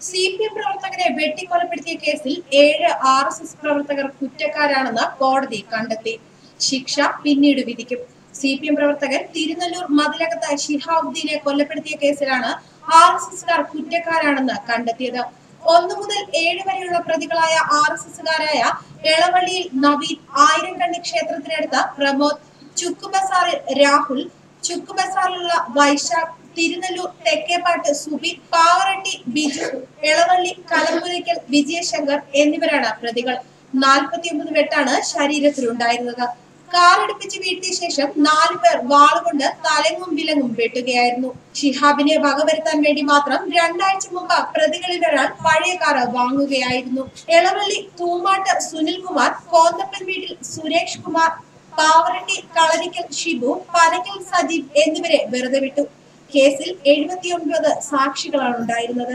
C P M പ്രവർത്തകരെ വെട്ടിക്കൊലപ്പെടുത്തിയ കേസിൽ ഏഴ് ആർ എസ് എസ് പ്രവർത്തകർ കുറ്റക്കാരാണെന്ന് കോടതി കണ്ടെത്തി. ശിക്ഷ പിന്നീട് വിധിക്കും. സി പി എം പ്രവർത്തകൻ തിരുനെല്ലൂർ മതിലകത്ത് ഷിഹാബുദ്ദീനെ കൊലപ്പെടുത്തിയ കേസിലാണ് ആർ എസ് എസുകാർ കുറ്റക്കാരാണെന്ന് കണ്ടെത്തിയത്. ഒന്നു മുതൽ ഏഴ് വരെയുള്ള പ്രതികളായ ആർ എസ് എസുകാരായ എളവള്ളിയിൽ നവീൻ ആയിരംകണ്ണി ക്ഷേത്രത്തിനടുത്ത് പ്രമോദ് ചുക്കുബസാറിൽ രാഹുൽ ചുക്കുബസാറിലുള്ള വൈശാഖ് തിരുനെല്ലൂർ തെക്കേപ്പാട്ട് സുബി പാവറട്ടി ബിജു എളവള്ളി കലമ്പുരയ്ക്കൽ വിജയശങ്കർ എന്നിവരാണ് പ്രതികൾ. നാൽപ്പത്തിയൊമ്പത് വെട്ടാണ് ശരീരത്തിലുണ്ടായിരുന്നത്. കാറടുപ്പിച്ച് വീട്ടിയ ശേഷം നാലു പേർ വാളുകൊണ്ട് തലങ്ങും വിലങ്ങും വെട്ടുകയായിരുന്നു. ഷിഹാബിനെ വകവരുത്താൻ വേണ്ടി മാത്രം രണ്ടാഴ്ച മുമ്പ് പ്രതികളിൽ ഒരാൾ പഴയ കാറ് വാങ്ങുകയായിരുന്നു. എളവള്ളി തൂമാട്ട് സുനിൽകുമാർ കോന്തപ്പൻ വീട്ടിൽ സുരേഷ് കുമാർ പാവറട്ടി കളരിക്കൽ ഷിബു പനക്കൽ സജീവ് എന്നിവരെ വെറുതെ വിട്ടു. കേസിൽ എഴുപത്തിയൊൻപത് സാക്ഷികളാണ് ഉണ്ടായിരുന്നത്.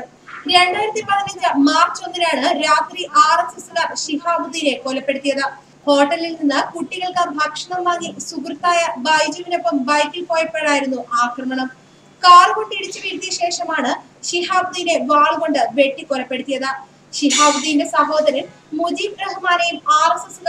രണ്ടായിരത്തി പതിനഞ്ച് മാർച്ച് ഒന്നിനാണ് രാത്രി ആർ എസ് എസുകാർ ഷിഹാബുദ്ദീനെ കൊലപ്പെടുത്തിയത്. ഹോട്ടലിൽ നിന്ന് കുട്ടികൾക്ക് ഭക്ഷണം വാങ്ങി സുഹൃത്തായ ബൈജുവിനൊപ്പം ബൈക്കിൽ പോയപ്പോഴായിരുന്നു ആക്രമണം. കാർ കൊണ്ട് ഇടിച്ചു വീഴ്ത്തിയ ശേഷമാണ് ഷിഹാബുദ്ദീനെ വാളുകൊണ്ട് വെട്ടിക്കൊലപ്പെടുത്തിയത് ഷിഹാബുദ്ദീന്റെ സഹോദരൻ മുജീബ് റഹ്മാനെയും ആർ എസ്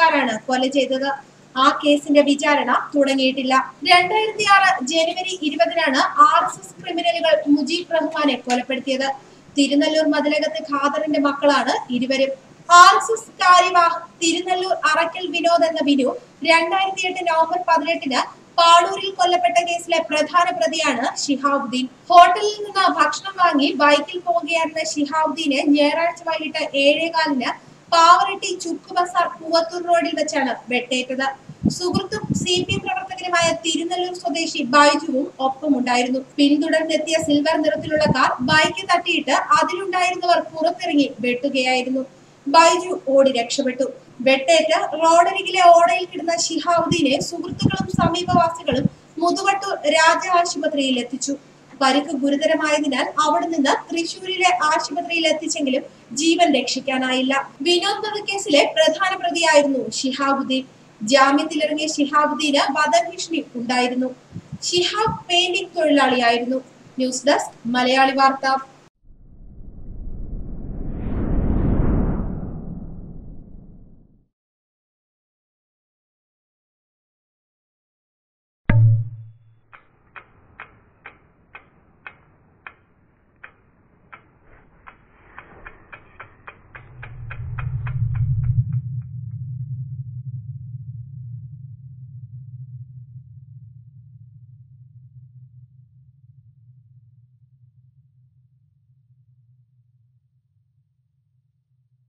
കൊല ചെയ്തത്. ആ കേസിന്റെ വിചാരണ തുടങ്ങിയിട്ടില്ല. രണ്ടായിരത്തി ആറ് ജനുവരി ഇരുപതിനാണ് ആർ എസ് എസ് ക്രിമിനലുകൾ മുജീബ് റഹ്മാനെ കൊലപ്പെടുത്തിയത്. തിരുനെല്ലൂർ മതിലകത്ത് ഖാദറിന്റെ മക്കളാണ് ഇരുവരും. R S S karyavah Thirunellur Arakkal Vinod എന്ന ബിനു രണ്ടായിരത്തി എട്ട് നവംബർ പതിനെട്ടിന് പാടൂരിൽ കൊല്ലപ്പെട്ട കേസിലെ പ്രധാന പ്രതിയാണ് ഷിഹാബുദ്ദീൻ. ഹോട്ടലിൽ നിന്ന് ഭക്ഷണം വാങ്ങി ബൈക്കിൽ പോവുകയായിരുന്ന ഷിഹാബുദ്ദീനെ ഞായറാഴ്ച വൈകിട്ട് ഏഴേകാലിന് പാവറട്ടി ചുക്ക് ബസാർ പൂവത്തൂർ റോഡിൽ വെച്ചാണ് വെട്ടേറ്റത്. സുഹൃത്തും സി പി എം പ്രവർത്തകനുമായ തിരുനെല്ലൂർ സ്വദേശി ബൈജുവും ഒപ്പമുണ്ടായിരുന്നു. പിന്തുടർന്നെത്തിയ സിൽവർ നിറത്തിലുള്ള കാർ ബൈക്ക് തട്ടിയിട്ട് അതിലുണ്ടായിരുന്നവർ പുറത്തിറങ്ങി വെട്ടുകയായിരുന്നു. ബൈജു ഓടി രക്ഷപ്പെട്ടു. വെട്ടേറ്റ് റോഡരികിലെ ഓടയിൽ കിടന്ന ഷിഹാബുദ്ദീനെ സുഹൃത്തുക്കളും സമീപവാസികളും മുതുവട്ടൂർ രാജ ആശുപത്രിയിൽ എത്തിച്ചു. പരിക്ക് ഗുരുതരമായതിനാൽ അവിടെ നിന്ന് തൃശൂരിലെ ആശുപത്രിയിൽ എത്തിച്ചെങ്കിലും ജീവൻ രക്ഷിക്കാനായില്ല. വിനോദ് വധക്കേസിലെ പ്രധാന പ്രതിയായിരുന്നു ഷിഹാബുദ്ദീൻ. ജാമ്യത്തിലിറങ്ങിയ ഷിഹാബുദ്ദീന് വധഭീഷണി ഉണ്ടായിരുന്നു. ഷിഹാബ് പെയിന്റിംഗ് തൊഴിലാളിയായിരുന്നു. ന്യൂസ് ഡെസ്ക് മലയാളി വാർത്ത.